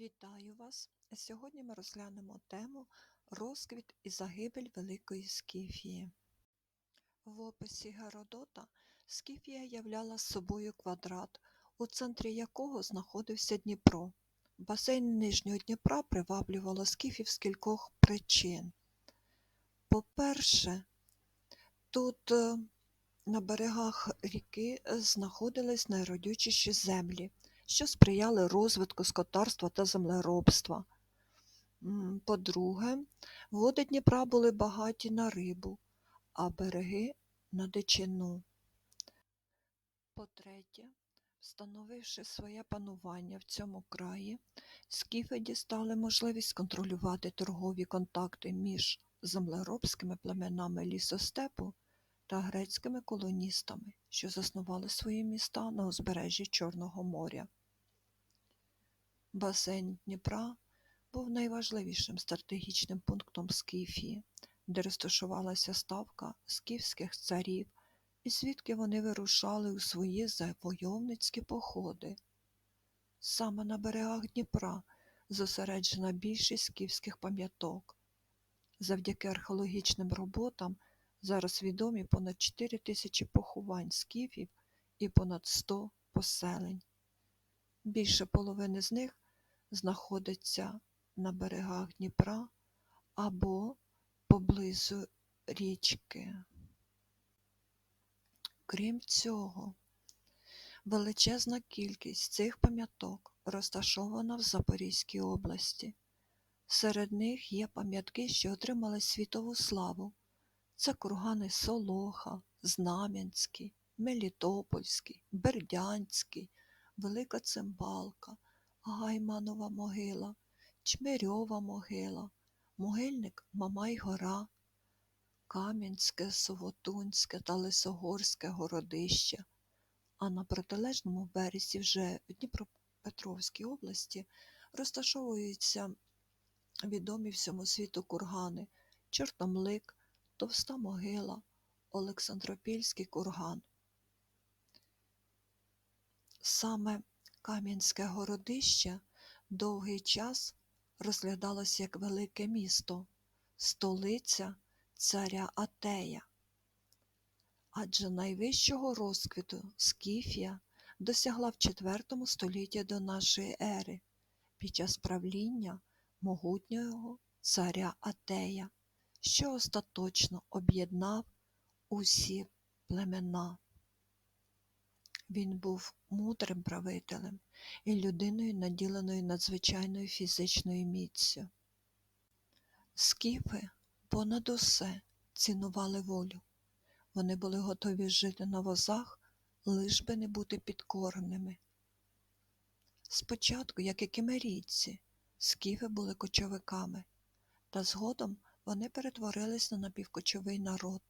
Вітаю вас! Сьогодні ми розглянемо тему Розквіт і загибель Великої Скіфії. В описі Геродота Скіфія являла собою квадрат, у центрі якого знаходився Дніпро. Басейн Нижнього Дніпра приваблювало скіфів з кількох причин. По-перше, тут е, на берегах ріки знаходились найродючіші землі що сприяли розвитку скотарства та землеробства. По-друге, води Дніпра були багаті на рибу, а береги на дичину. По-третє, встановивши своє панування в цьому краї, скіфи дістали можливість контролювати торгові контакти між землеробськими племенами лісостепу та грецькими колоністами, що заснували свої міста на узбережжі Чорного моря. Басейн Дніпра був найважливішим стратегічним пунктом Скіфії, де розташувалася ставка скіфських царів, і звідки вони вирушали у свої завойовницькі походи. Саме на берегах Дніпра зосереджена більшість скіфських пам'яток. Завдяки археологічним роботам зараз відомі понад 4 тисячі поховань скіфів і понад 100 поселень. Більше половини з них знаходиться на берегах Дніпра або поблизу річки. Крім цього, величезна кількість цих пам'яток розташована в Запорізькій області. Серед них є пам'ятки, що отримали світову славу. Це кургани Солоха, Знам'янський, Мелітопольський, Бердянський, Велика Цимбалка, Гайманова могила, Чмирьова могила, могильник Мамай-Гора, Кам'янське, Совотунське та Лисогорське городище, а на протилежному березі вже в Дніпропетровській області розташовуються відомі всьому світу кургани Чортомлик, Товста могила, Олександропільський курган. Саме Кам'янське городище довгий час розглядалося як велике місто, столиця царя Атея. Адже найвищого розквіту Скіфія досягла в IV столітті до нашої ери під час правління могутнього царя Атея, що остаточно об'єднав усі племена. Він був мудрим правителем і людиною, наділеною надзвичайною фізичною міцю. Скіфи понад усе цінували волю. Вони були готові жити на возах, лиш би не бути підкореними. Спочатку, як і кемерійці, скіфи були кочовиками, та згодом вони перетворились на напівкочовий народ,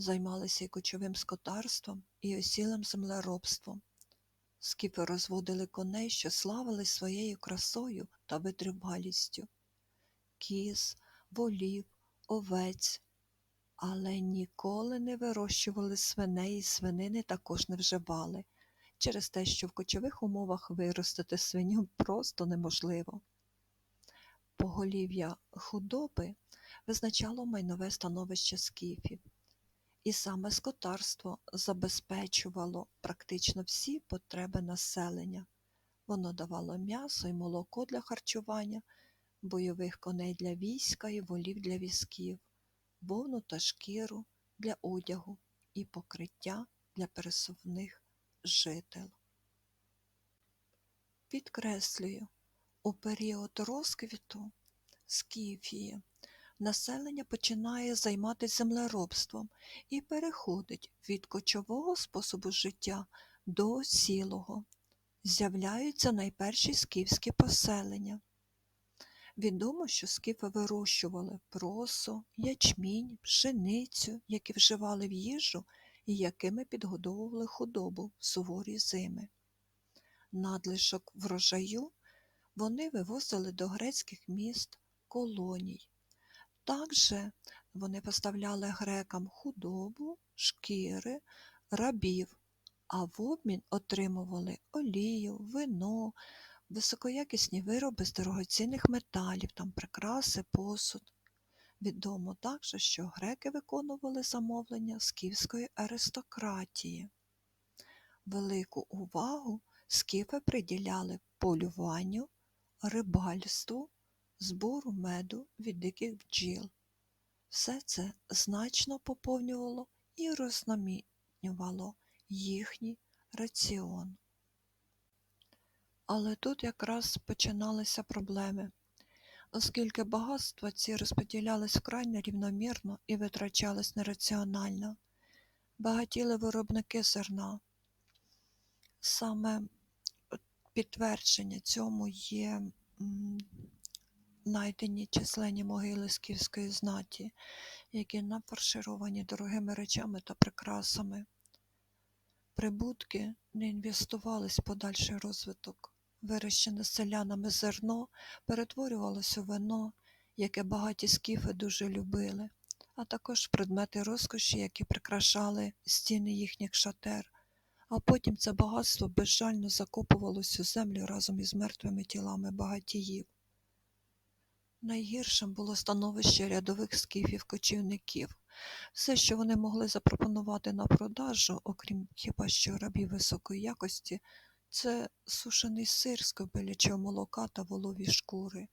займалися і кочовим скотарством, і осілим землеробством. Скіфи розводили коней, що славили своєю красою та витривалістю, кіз, волів, овець, але ніколи не вирощували свиней і свинини також не вживали, через те, що в кочових умовах виростити свиню просто неможливо. Поголів'я худоби визначало майнове становище скіфів. І саме скотарство забезпечувало практично всі потреби населення. Воно давало м'ясо і молоко для харчування, бойових коней для війська і волів для візків, вовну та шкіру для одягу і покриття для пересувних жител. Підкреслюю, у період розквіту Скіфії населення починає займатися землеробством і переходить від кочового способу життя до осілого. З'являються найперші скіфські поселення. Відомо, що скіфи вирощували просо, ячмінь, пшеницю, які вживали в їжу і якими підгодовували худобу в суворі зими. Надлишок врожаю вони вивозили до грецьких міст колоній. Також вони поставляли грекам худобу, шкіри, рабів, а в обмін отримували олію, вино, високоякісні вироби з дорогоцінних металів, там прикраси, посуд. Відомо також, що греки виконували замовлення скіфської аристократії. Велику увагу скіфи приділяли полюванню, рибальству, збору меду від диких бджіл. Все це значно поповнювало і розноманювало їхній раціон. Але тут якраз починалися проблеми, оскільки багатства ці розподілялись вкрай нерівномірно і витрачались нераціонально. Багатіли виробники зерна. Саме підтвердження цьому є знайдені численні могили скіфської знаті, які нафаршировані дорогими речами та прикрасами. Прибутки не інвестувались в подальший розвиток. Вирощене селянами зерно перетворювалось у вино, яке багаті скіфи дуже любили, а також предмети розкоші, які прикрашали стіни їхніх шатер, а потім це багатство безжально закопувалось у землю разом із мертвими тілами багатіїв. Найгіршим було становище рядових скіфів-кочівників. Все, що вони могли запропонувати на продажу, окрім хіба що рабів високої якості, це сушений сир з кобилячого молока та волові шкури.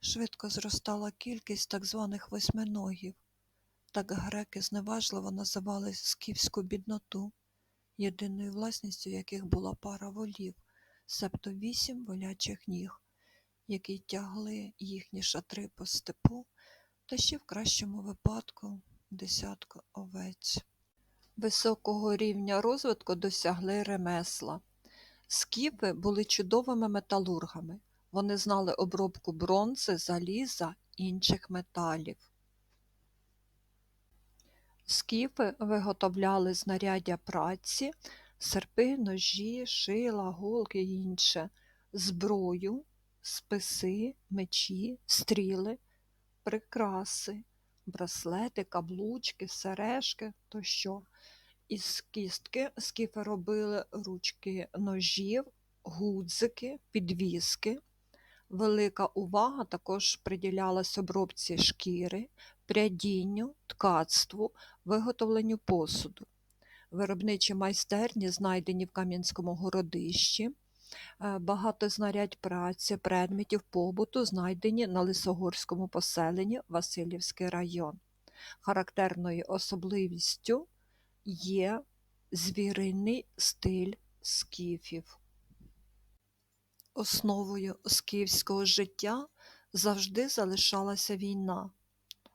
Швидко зростала кількість так званих восьминогів. Так греки зневажливо називали скіфську бідноту, єдиною власністю яких була пара волів, себто вісім волячих ніг, які тягли їхні шатри по степу та ще в кращому випадку десятку овець. Високого рівня розвитку досягли ремесла. Скіфи були чудовими металургами. Вони знали обробку бронзи, заліза, інших металів. Скіфи виготовляли знаряддя праці, серпи, ножі, шила, голки і інше, зброю, списи, мечі, стріли, прикраси, браслети, каблучки, сережки тощо. Із кістки скіфи робили ручки ножів, гудзики, підвіски. Велика увага також приділялась обробці шкіри, прядінню, ткацтву, виготовленню посуду. Виробничі майстерні, знайдені в Кам'янському городищі, багато знарядь праці, предметів побуту, знайдені на Лисогорському поселенні Васильівський район. Характерною особливістю є звіриний стиль скіфів. Основою скіфського життя завжди залишалася війна.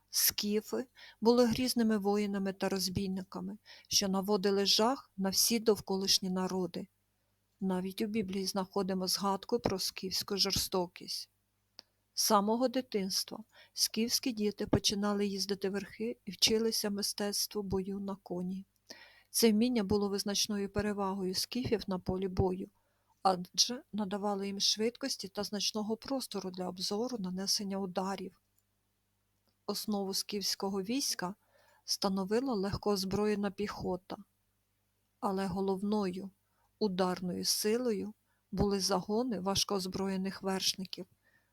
Скіфи були грізними воїнами та розбійниками, що наводили жах на всі довколишні народи. Навіть у Біблії знаходимо згадку про скіфську жорстокість. З самого дитинства скіфські діти починали їздити верхи і вчилися мистецтву бою на коні. Це вміння було визначною перевагою скіфів на полі бою, адже надавало їм швидкості та значного простору для обзору нанесення ударів. Основу скіфського війська становила легкоозброєна піхота, але головною ударною силою були загони важкоозброєних вершників,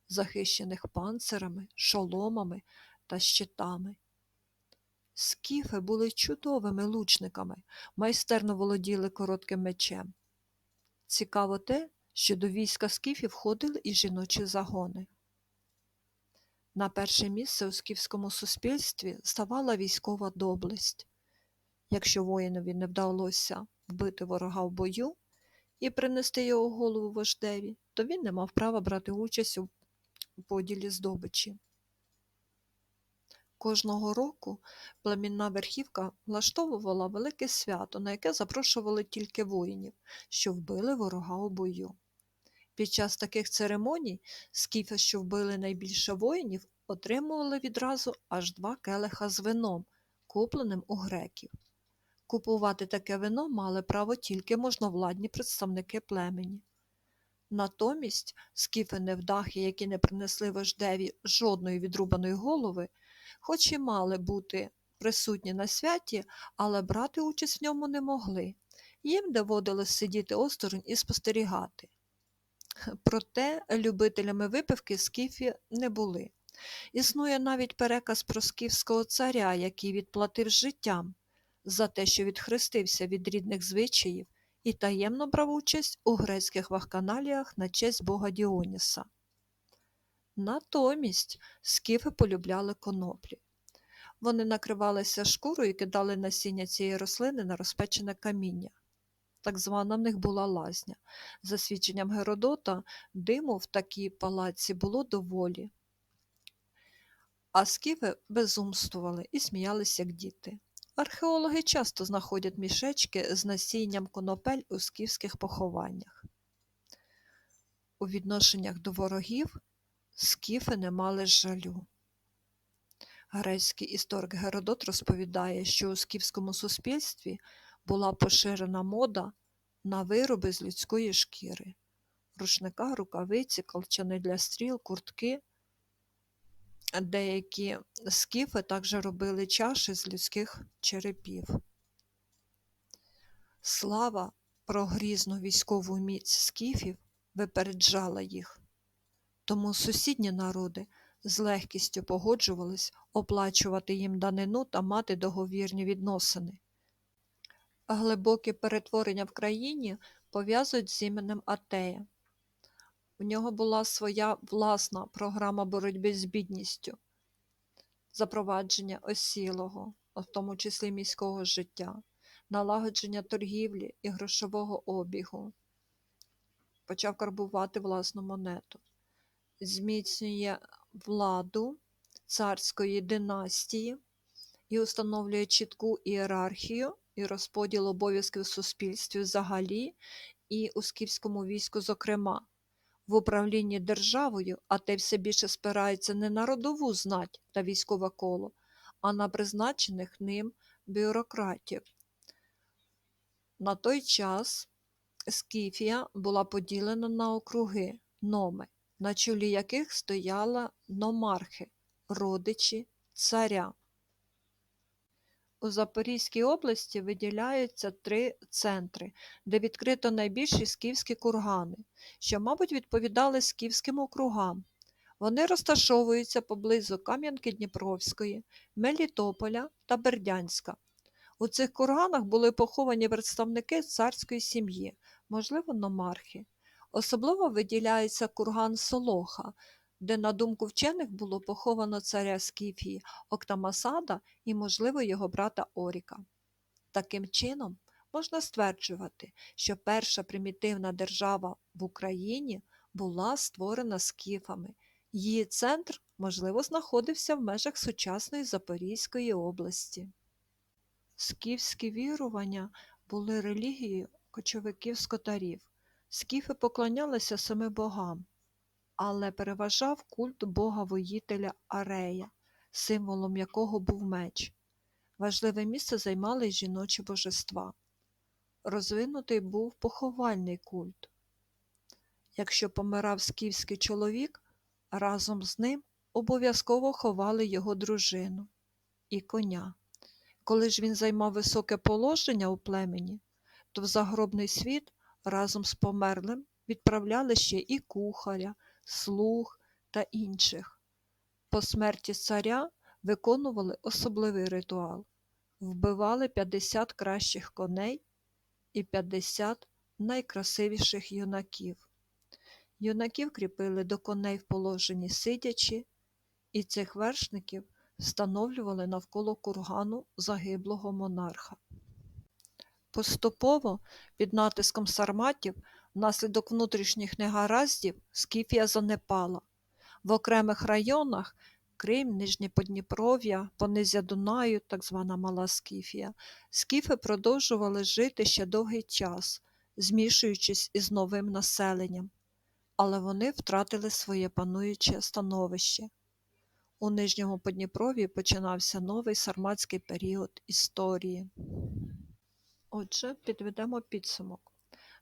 захищених панцирами, шоломами та щитами. Скіфи були чудовими лучниками, майстерно володіли коротким мечем. Цікаво те, що до війська скіфів входили і жіночі загони. На перше місце у скіфському суспільстві ставала військова доблесть. Якщо воїнові не вдалося вбити ворога в бою і принести його голову вождеві, то він не мав права брати участь у поділі здобичі. Кожного року племінна верхівка влаштовувала велике свято, на яке запрошували тільки воїнів, що вбили ворога у бою. Під час таких церемоній скіфи, що вбили найбільше воїнів, отримували відразу аж два келиха з вином, купленим у греків. Купувати таке вино мали право тільки можновладні представники племені. Натомість скіфи невдахи, які не принесли вождеві жодної відрубаної голови, хоч і мали бути присутні на святі, але брати участь в ньому не могли. Їм доводилось сидіти осторонь і спостерігати. Проте любителями випивки скіфи не були. Існує навіть переказ про скіфського царя, який відплатив життям за те, що відхрестився від рідних звичаїв і таємно брав участь у грецьких вахканаліях на честь бога Діоніса. Натомість скіфи полюбляли коноплі. Вони накривалися шкурою і кидали насіння цієї рослини на розпечене каміння. Так звана в них була лазня. За свідченням Геродота, диму в такій палаці було доволі. А скіфи безумствували і сміялися, як діти. Археологи часто знаходять мішечки з насінням конопель у скіфських похованнях. У відношеннях до ворогів скіфи не мали жалю. Грецький історик Геродот розповідає, що у скіфському суспільстві була поширена мода на вироби з людської шкіри, рушника, рукавиці, колчани для стріл, куртки. Деякі скіфи також робили чаші з людських черепів. Слава про грізну військову міць скіфів випереджала їх. Тому сусідні народи з легкістю погоджувались оплачувати їм данину та мати договірні відносини. Глибокі перетворення в країні пов'язують з іменем Атея. У нього була своя власна програма боротьби з бідністю, запровадження осілого, в тому числі міського життя, налагодження торгівлі і грошового обігу. Почав карбувати власну монету, зміцнює владу царської династії і установлює чітку ієрархію і розподіл обов'язків в суспільстві взагалі і у скіфському війську, зокрема. В управлінні державою, а те все більше спирається не на родову знать та військове коло, а на призначених ним бюрократів. На той час Скіфія була поділена на округи номи, на чолі яких стояла номархи, родичі царя. У Запорізькій області виділяються три центри, де відкрито найбільші скіфські кургани, що, мабуть, відповідали скіфським округам. Вони розташовуються поблизу Кам'янки Дніпровської, Мелітополя та Бердянська. У цих курганах були поховані представники царської сім'ї, можливо, номархи. Особливо виділяється курган Солоха, де, на думку вчених, було поховано царя Скіфії Октамасада і, можливо, його брата Оріка. Таким чином, можна стверджувати, що перша примітивна держава в Україні була створена скіфами. Її центр, можливо, знаходився в межах сучасної Запорізької області. Скіфські вірування були релігією кочовиків-скотарів. Скіфи поклонялися семи богам, але переважав культ бога воїтеля Арея, символом якого був меч. Важливе місце займали жіночі божества. Розвинутий був поховальний культ. Якщо помирав скіфський чоловік, разом з ним обов'язково ховали його дружину і коня. Коли ж він займав високе положення у племені, то в загробний світ разом з померлим відправляли ще і кухаря, слуг та інших. По смерті царя виконували особливий ритуал, вбивали 50 кращих коней і 50 найкрасивіших юнаків. Юнаків кріпили до коней в положенні сидячи, і цих вершників встановлювали навколо кургану загиблого монарха. Поступово, під натиском сарматів, внаслідок внутрішніх негараздів, Скіфія занепала. В окремих районах Крим, Нижнє Подніпров'я, понизя Дунаю, так звана Мала Скіфія, скіфи продовжували жити ще довгий час, змішуючись із новим населенням, але вони втратили своє пануюче становище. У Нижньому Подніпров'ї починався новий сарматський період історії. Отже, підведемо підсумок.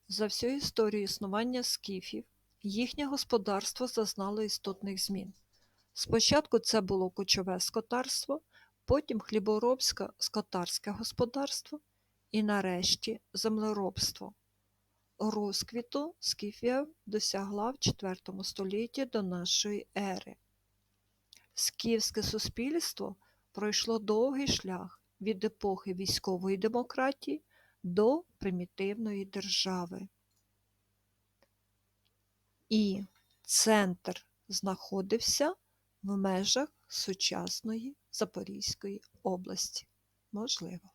За всю історію існування скіфів їхнє господарство зазнало істотних змін. Спочатку це було кочове скотарство, потім хліборобське скотарське господарство і нарешті землеробство. розквіту Скіфія досягла в IV столітті до нашої ери. Скіфське суспільство пройшло довгий шлях від епохи військової демократії до примітивної держави. І центр знаходився в межах сучасної Запорізької області. Можливо.